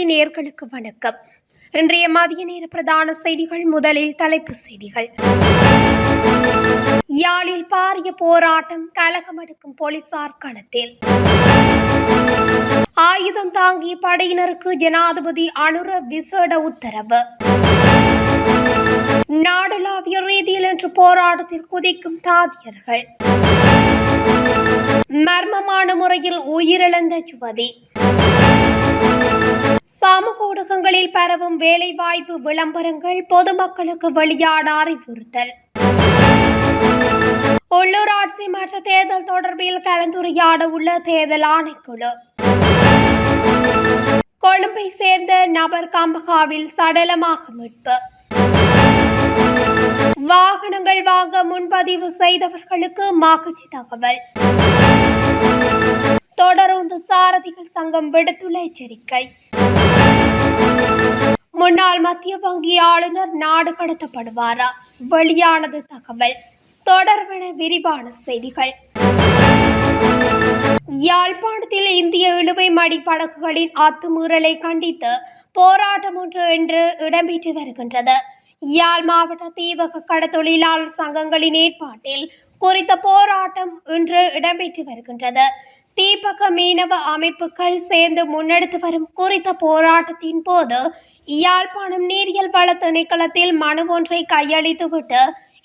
TV நேர்களுக்கு வணக்கம். இன்றைய மதிய நேர பிரதான செய்திகள் முதலில் தலைப்பு செய்திகள். யாழில் பாரிய போராட்டம் கலகமடுக்கும் போலீசார் களத்தில். ஆயுதம் தாங்கிய படையினருக்கு ஜனாதிபதி அனுர விசேட உத்தரவு. நாடளாவிய ரீதியில் இன்று போராட்டத்தில் குதிக்கும் தாதியர்கள். மர்மமான முறையில் உயிரிழந்த ஜுவதி சமூக ஊடகங்களில் பரவும் வேலைவாய்ப்பு விளம்பரங்கள் பொதுமக்களுக்கு வெளியான அறிவுறுத்தல். உள்ளூராட்சி மற்ற தேர்தல் தொடர்பில் கலந்துரையாட உள்ள தேர்தல் ஆணைக்குழு. கொழும்பை சேர்ந்த நபர் கம்பகாவில் சடலமாக மீட்பு. வாகனங்கள் வாங்க முன்பதிவு செய்தவர்களுக்கு மகிழ்ச்சி தகவல். தொடருந்து சாரதிகள் சங்கம் விடுத்துள்ள எச்சரிக்கை முன்னாள் மத்திய வங்கி ஆளுநர் நாடு கடத்தப்படுவாரா? வெளியானது தகவல். தொடர்பென விரிவான செய்திகள். யாழ்ப்பாணத்தில் இந்திய இழுவை மடி படகுகளின் அத்துமீறலை கண்டித்து போராட்டம் ஒன்று இன்று இடம்பெற்று வருகின்றது. யாழ் மாவட்ட தீவக கடத்தொழிலாளர் சங்கங்களின் ஏற்பாட்டில் குறித்த போராட்டம் இன்று இடம்பெற்று வருகின்றது. தீபக மீனவ அமைப்புகள் சேர்ந்து முன்னெடுத்து வரும் குறித்த போராட்டத்தின் போது யாழ்ப்பாணம் நீரியல் வள திணைக்களத்தில் மனு ஒன்றை கையளித்துவிட்டு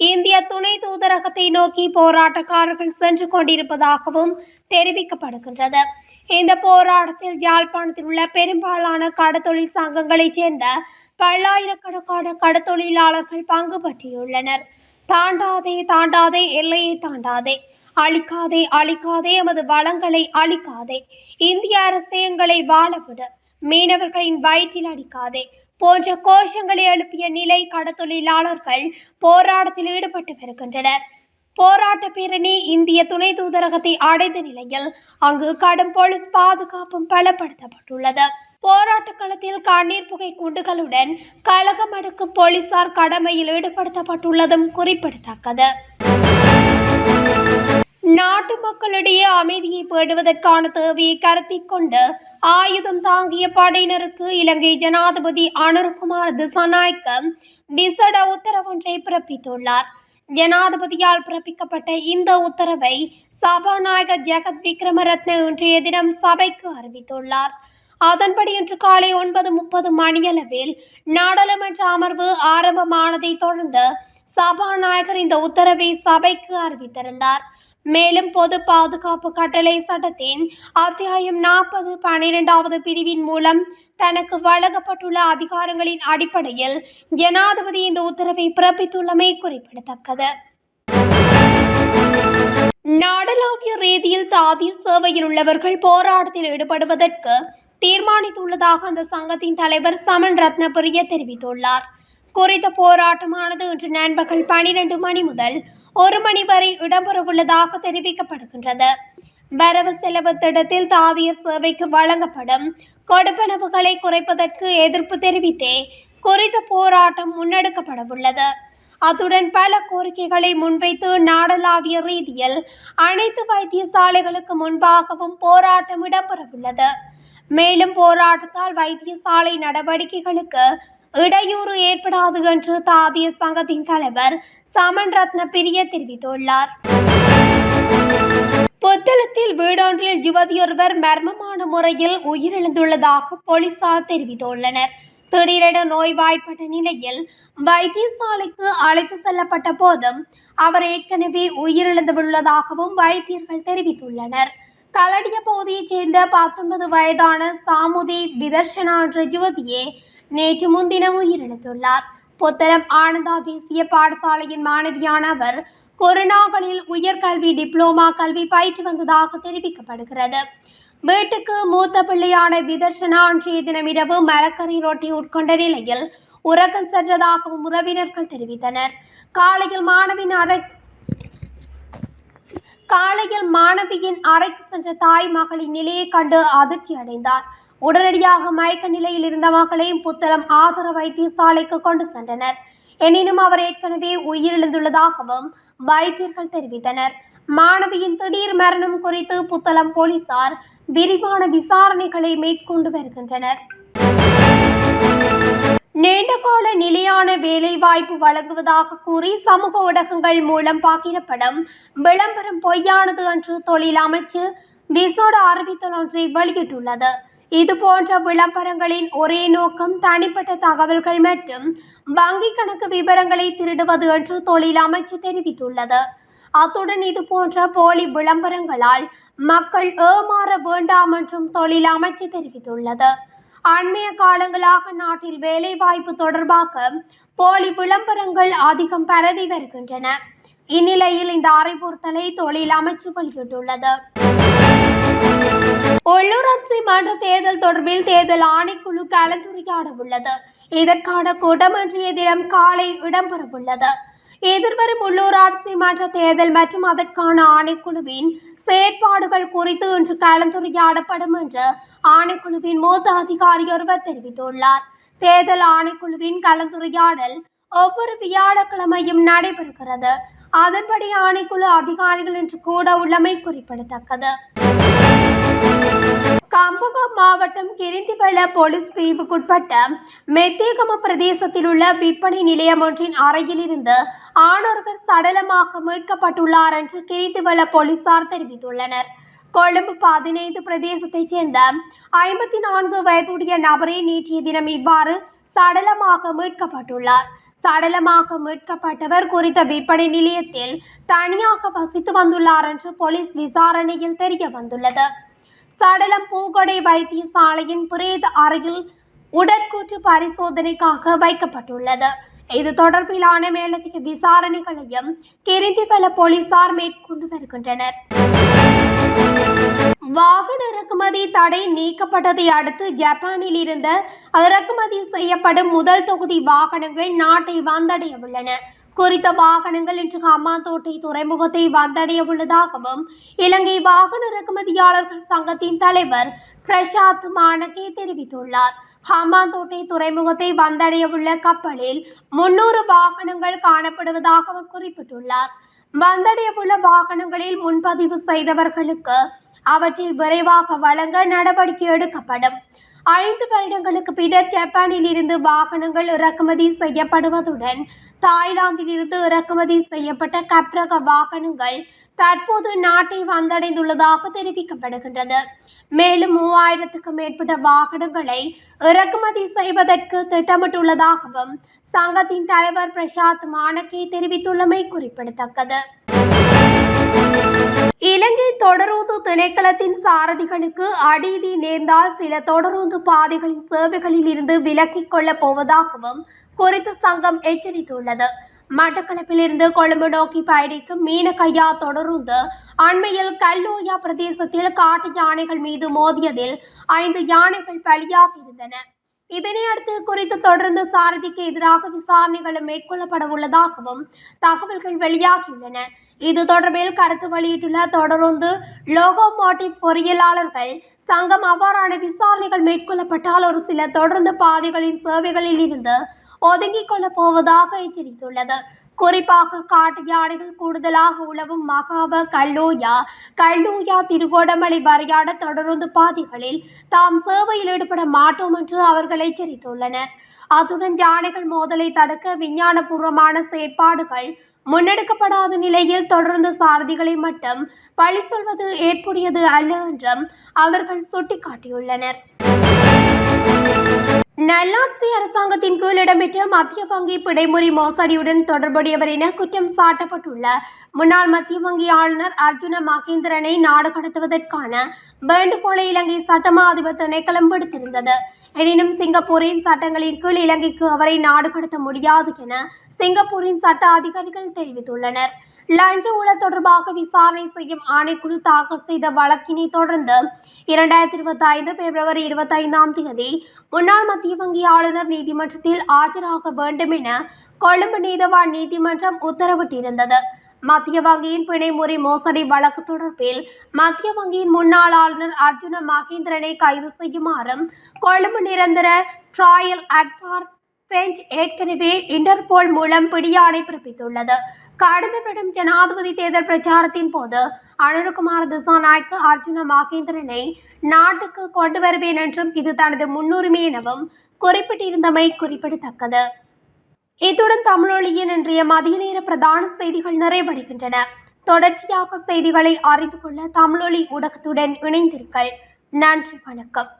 இந்திய துணை தூதரகத்தை நோக்கி போராட்டக்காரர்கள் சென்று கொண்டிருப்பதாகவும் தெரிவிக்கப்படுகின்றது. இந்த போராட்டத்தில் யாழ்ப்பாணத்தில் உள்ள பெரும்பாலான கடத்தொழில் சங்கங்களைச் சேர்ந்த பல்லாயிரக்கணக்கான கடத்தொழிலாளர்கள் பங்கு பற்றியுள்ளனர். தாண்டாதே தாண்டாதே எல்லையை தாண்டாதே. அழிக்காதே அழிக்காதே எமது வளங்களை அழிக்காதே. இந்திய அரசியங்களை வாழவிடு மீனவர்களின் வயிற்றில் அடிக்காதே. போன்ற கோஷங்களை எழுப்பிய நிலை கடத்தொழிலாளர்கள் போராட்டத்தில் ஈடுபட்டு வருகின்றனர். போராட்ட பேரணி இந்திய துணை தூதரகத்தை அடைந்த நிலையில் அங்கு கடும் போலீஸ் பாதுகாப்பும் பலப்படுத்தப்பட்டுள்ளது. போராட்ட களத்தில் கண்ணீர் புகை குண்டுகளுடன் கழகம் அடுக்கும் போலீசார் கடமையில் ஈடுபடுத்தப்பட்டுள்ளதும் குறிப்பிடத்தக்கது. நாட்டு மக்களிடையே அமைதியை பேடுவதற்கான தேவையை கருத்தில் கொண்டு ஆயுதம் தாங்கிய படையினருக்கு இலங்கை ஜனாதிபதி அனுர்குமார் திசாநாயக்க விசட உத்தரவொன்றை பிறப்பித்துள்ளார். ஜனாதிபதியால் பிறப்பிக்கப்பட்ட இந்த உத்தரவை சபாநாயகர் ஜெகத் விக்ரமரத்ன இன்றைய தினம் சபைக்கு அறிவித்துள்ளார். அதன்படி இன்று காலை ஒன்பது முப்பது மணியளவில் நாடாளுமன்ற அமர்வு ஆரம்பமானதை தொடர்ந்து சபாநாயகர் இந்த உத்தரவை சபைக்கு அறிவித்திருந்தார். மேலும் பொது பாதுகாப்பு கட்டளை சட்டத்தின் அத்தியாயம் நாற்பது பனிரெண்டாவது பிரிவின் மூலம் தனக்கு வழங்கப்பட்டுள்ள அதிகாரங்களின் அடிப்படையில் ஜனாதிபதி இந்த உத்தரவை பிறப்பித்துள்ளமை குறிப்பிடத்தக்கது. நாடளாவிய ரீதியில் தாதிர் சேவையில் உள்ளவர்கள் போராட்டத்தில் ஈடுபடுவதற்கு தீர்மானித்துள்ளதாக அந்த சங்கத்தின் தலைவர் சமன் ரத்னபுரிய தெரிவித்துள்ளார். குறித்த போராட்டமானது இன்று நண்பகல் பனிரெண்டு மணி முதல் ஒரு மணி வரை இடம்பெறவுள்ளதாக தெரிவிக்கப்படுகின்றது. வரவு செலவு திட்டத்தில் தாதியர் சேவைக்கு வழங்கப்படும் கொடுப்பனவுகளை குறைப்பதற்கு எதிர்ப்பு தெரிவித்தே குறித்த போராட்டம் முன்னெடுக்கப்படவுள்ளது. அத்துடன் பல கோரிக்கைகளை முன்வைத்து நாடளாவிய ரீதியில் அனைத்து வைத்தியசாலைகளுக்கு முன்பாகவும் போராட்டம் இடம்பெறவுள்ளது. மேலும் போராட்டத்தால் வைத்தியசாலை நடவடிக்கைகளுக்கு இடையூறு ஏற்படாது என்று தாதிய சங்கத்தின் தலைவர் சமன் ரத்ன பிரிய தெரிவித்துள்ளார். புத்தளத்தில் வீடொன்றில் யுவதியொருவர் மர்மமான முறையில் உயிரிழந்துள்ளதாக போலீசார் தெரிவித்துள்ளனர். திடீரென நோய்வாய்ப்பட்ட நிலையில் வைத்தியசாலைக்கு அழைத்து செல்லப்பட்ட போதும் அவர் ஏற்கனவே உயிரிழந்துள்ளதாகவும் வைத்தியர்கள் தெரிவித்துள்ளனர். கலடிய பகுதியைச் சேர்ந்த பத்தொன்பது வயதான சாமுதி விதர்ஷனா என்ற யுவதியே நேற்று முன்தினம் உயிரிழந்துள்ளார். புத்தளம் ஆனந்தா தேசிய பாடசாலையின் மாணவியான அவர் கொரோனாக்களில் உயர்கல்வி டிப்ளோமா கல்வி பயிற்று வந்ததாக தெரிவிக்கப்படுகிறது. வீட்டுக்கு மூத்த பிள்ளையான விதர்சனா அன்றைய தினம் இரவு மரக்கறி ரொட்டி உட்கொண்ட நிலையில் உறக்கம் சென்றதாகவும் உறவினர்கள் தெரிவித்தனர். காலையில் மாணவியின் அறை காலையில் மாணவியின் அறைக்கு சென்ற தாய் மகளின் நிலையை கண்டு அதிர்ச்சி அடைந்தார் உடனடியாக மயக்க நிலையில் இருந்த மகளையும் புத்தளம் ஆதார வைத்தியசாலைக்கு கொண்டு சென்றனர். எனினும் அவர் ஏற்கனவே உயிரிழந்துள்ளதாகவும் வைத்தியர்கள் தெரிவித்தனர். மாணவியின் திடீர் மரணம் குறித்து புத்தளம் போலீசார் விரிவான விசாரணைகளை மேற்கொண்டு வருகின்றனர். நீண்டகால நிலையான வேலைவாய்ப்பு வழங்குவதாக கூறி சமூக ஊடகங்கள் மூலம் பாக்கிடப்படும் விளம்பரம் பொய்யானது என்று தொழில் அமைச்சு விசோட அறிவித்தல் ஒன்றை வெளியிட்டுள்ளது. இதுபோன்ற விளம்பரங்களின் ஒரே நோக்கம் தனிப்பட்ட தகவல்கள் மற்றும் வங்கி கணக்கு விவரங்களை திருடுவது என்று தொழில் அமைச்சு தெரிவித்துள்ளது. அத்துடன் இது போன்ற போலி விளம்பரங்களால் மக்கள் ஏமாற வேண்டாம் என்றும் தொழில் அமைச்சு தெரிவித்துள்ளது. அண்மைய காலங்களாக நாட்டில் வேலைவாய்ப்பு தொடர்பாக போலி விளம்பரங்கள் அதிகம் பரவி வருகின்றன. இந்நிலையில் இந்த அறிவுறுத்தலை தொழில் அமைச்சு வெளியிட்டுள்ளது. உள்ளூராட்சி மன்ற தேர்தல் தொடர்பில் தேர்தல் ஆணைக்குழு கலந்துரையாட உள்ளது இதற்கான கூட்டம் இன்றைய தினம் காலை இடம்பெறவுள்ளது. எதிர்வரும் உள்ளூராட்சி மன்ற தேர்தல் மற்றும் அதற்கான ஆணைக்குழுவின் செயற்பாடுகள் குறித்து இன்று கலந்துரையாடப்படும் என்று ஆணைக்குழுவின் மூத்த அதிகாரி ஒருவர் தெரிவித்துள்ளார். தேர்தல் ஆணைக்குழுவின் கலந்துரையாடல் ஒவ்வொரு வியாழக்கிழமையும் நடைபெறுகிறது. அதன்படி ஆணைக்குழு அதிகாரிகள் இன்று கூட உள்ளமை குறிப்பிடத்தக்கது. கம்பகம் மாவட்டம் கிரிந்திவள போலீஸ் பிரிவுக்குட்பட்ட மெத்தேகம பிரதேசத்தில் உள்ள விற்பனை நிலையம் ஒன்றின் அறையிலிருந்து ஆணொருவர் சடலமாக மீட்கப்பட்டுள்ளார் என்று கிரிந்திவள போலீசார் தெரிவித்துள்ளனர் கொழும்பு பதினைந்து பிரதேசத்தைச் சேர்ந்த ஐம்பத்தி நான்கு வயதுடைய நபரை நேற்றைய தினம் இவ்வாறு சடலமாக மீட்கப்பட்டுள்ளார் சடலமாக மீட்கப்பட்டவர் குறித்த விற்பனை நிலையத்தில் தனியாக வசித்து வந்துள்ளார் என்று போலீஸ் விசாரணையில் தெரிய வந்துள்ளது சடலம் பூகொடை வைத்தியசாலையின் பிரேத அறையில் உடற்கூற்று பரிசோதனைக்காக வைக்கப்பட்டுள்ளது. இது தொடர்பிலான மேலதிக விசாரணைகளையும் கிரிந்திபல போலீசார் மேற்கொண்டு வருகின்றனர். வாகன இறக்குமதி தடை நீக்கப்பட்டதை அடுத்து ஜப்பானில் இருந்த இறக்குமதி செய்யப்படும் முதல் தொகுதி வாகனங்கள் நாட்டை வந்தடைய உள்ளன குறித்த வாகனங்கள் இன்று ஹமாந்தோட்டை துறைமுகத்தை வந்தடைய உள்ளதாகவும் இலங்கை வாகன இறக்குமதியாளர்கள் சங்கத்தின் தலைவர் பிரசாத் மானகே தெரிவித்துள்ளார். ஹமாந்தோட்டை துறைமுகத்தை வந்தடைய உள்ள கப்பலில் முன்னூறு வாகனங்கள் காணப்படுவதாக அவர் குறிப்பிட்டுள்ளார். வந்தடைய உள்ள வாகனங்களில் முன்பதிவு செய்தவர்களுக்கு அவற்றை விரைவாக வழங்க நடவடிக்கை எடுக்கப்படும். ஐந்து வருடங்களுக்கு பின்னர் ஜப்பானில் இருந்து வாகனங்கள் இறக்குமதி செய்யப்படுவதுடன் தாய்லாந்தில் இருந்து இறக்குமதி செய்யப்பட்ட கப்ரக வாகனங்கள் தற்போது நாட்டை வந்தடைந்துள்ளதாக தெரிவிக்கப்படுகின்றது. மேலும் மூவாயிரத்துக்கும் மேற்பட்ட வாகனங்களை இறக்குமதி செய்வதற்கு திட்டமிட்டுள்ளதாகவும் சங்கத்தின் தலைவர் பிரசாத் மானக்கே தெரிவித்துள்ளமை குறிப்பிடத்தக்கது. இலங்கை தொடரூந்து திணைக்களத்தின் சாரதிகளுக்கு அநீதி நேர்ந்தால் சில தொடரூந்து பாதைகளின் சேவைகளில் இருந்து விலக்கிக் கொள்ளப் போவதாகவும் குறித்த சங்கம் எச்சரித்துள்ளது. மட்டக்களப்பிலிருந்து கொழும்பு நோக்கி பயணிக்கும் மீனகையா தொடரூந்து அண்மையில் கல்லோயா பிரதேசத்தில் காட்டு யானைகள் மீது மோதியதில் ஐந்து யானைகள் பலியாகி இருந்தன. இதனை அடுத்து குறித்து தொடர்ந்து சாரதிக்கு எதிராக விசாரணைகளும் மேற்கொள்ளப்பட உள்ளதாகவும் தகவல்கள் வெளியாகியுள்ளன. இது தொடர்பில் கருத்து வெளியிட்டுள்ள தொடருந்து லோகோமோட்டிவ் பொறியியலாளர்கள் சங்கம் அவ்வாறான விசாரணைகள் மேற்கொள்ளப்பட்டால் ஒரு சில தொடர்ந்து பாதைகளின் சேவைகளில் இருந்து ஒதுங்கிக் கொள்ளப் போவதாக எச்சரித்துள்ளது. குறிப்பாக காட்டு யானைகள் கூடுதலாக உழவும் மகாப கல்லூயா. கல்லூயா திருகோடமலை வரையாட தொடருந்து பாதைகளில் தாம் சேவையில் ஈடுபட மாட்டோம் என்று அவர்கள் எச்சரித்துள்ளனர். அத்துடன் யானைகள் மோதலை தடுக்க விஞ்ஞானபூர்வமான செயற்பாடுகள் முன்னெடுக்கப்படாத நிலையில் தொடர்ந்து சாரதிகளை மட்டும் பழி சொல்வது ஏற்புடையது அல்ல என்றும் அவர்கள் சுட்டிக்காட்டியுள்ளனர். நல்லாட்சி அரசாங்கத்தின் கீழ் இடம்பெற்ற மத்திய வங்கி பிடைமுறை மோசடியுடன் தொடர்புடையவர் என குற்றம் சாட்டப்பட்டுள்ள. முன்னாள் மத்திய வங்கி ஆளுநர் அர்ஜுன மகேந்திரனை நாடு கடத்துவதற்கான வேண்டுகோளை இலங்கை சட்டமா அதிபர் திணைக்களம் விடுத்திருந்தது. எனினும் சிங்கப்பூரின் சட்டங்களின் கீழ் இலங்கைக்கு அவரை நாடு கடத்த முடியாது என சிங்கப்பூரின் சட்ட அதிகாரிகள் தெரிவித்துள்ளனர். லஞ்ச ஊழல் தொடர்பாக விசாரணை செய்யும் ஆணைக்குழு தாக்கல் செய்த வழக்கினை தொடர்ந்து இரண்டாயிரத்தி இருபத்தி ஐந்து பிப்ரவரி இருபத்தி ஐந்தாம் தேதி முன்னாள் மத்திய வங்கி ஆளுநர் நீதிமன்றத்தில் ஆஜராக வேண்டும் என கொழும்பு நீதவான் நீதிமன்றம் உத்தரவிட்டிருந்தது. மத்திய வங்கியின் பிணைமுறை மோசடி வழக்கு தொடர்பில் மத்திய வங்கியின் முன்னாள் ஆளுநர் அர்ஜுன மகேந்திரனை கைது செய்யுமாறும் கொழும்பு நிரந்தர ட்ராயல் அட்வார் பெஞ்ச் ஏற்கனவே இன்டர்போல் மூலம் பிடியாணை பிறப்பித்துள்ளது. கடந்த ஜனாதிபதி தேர்தல் பிரச்சாரத்தின் போது அனுரகுமார் திசாநாயக்க அர்ஜுன மகேந்திரனை நாட்டுக்கு கொண்டு வருவேன் என்றும் இது தனது முன்னுரிமை எனவும் குறிப்பிட்டிருந்தமை குறிப்பிடத்தக்கது இத்துடன் தமிழொலியின் இன்றைய மதிய நேர பிரதான செய்திகள் நிறைவடைகின்றன தொடர்ச்சியாக செய்திகளை அறிந்து கொள்ள தமிழொலி ஊடகத்துடன் இணைந்திருங்கள் நன்றி வணக்கம்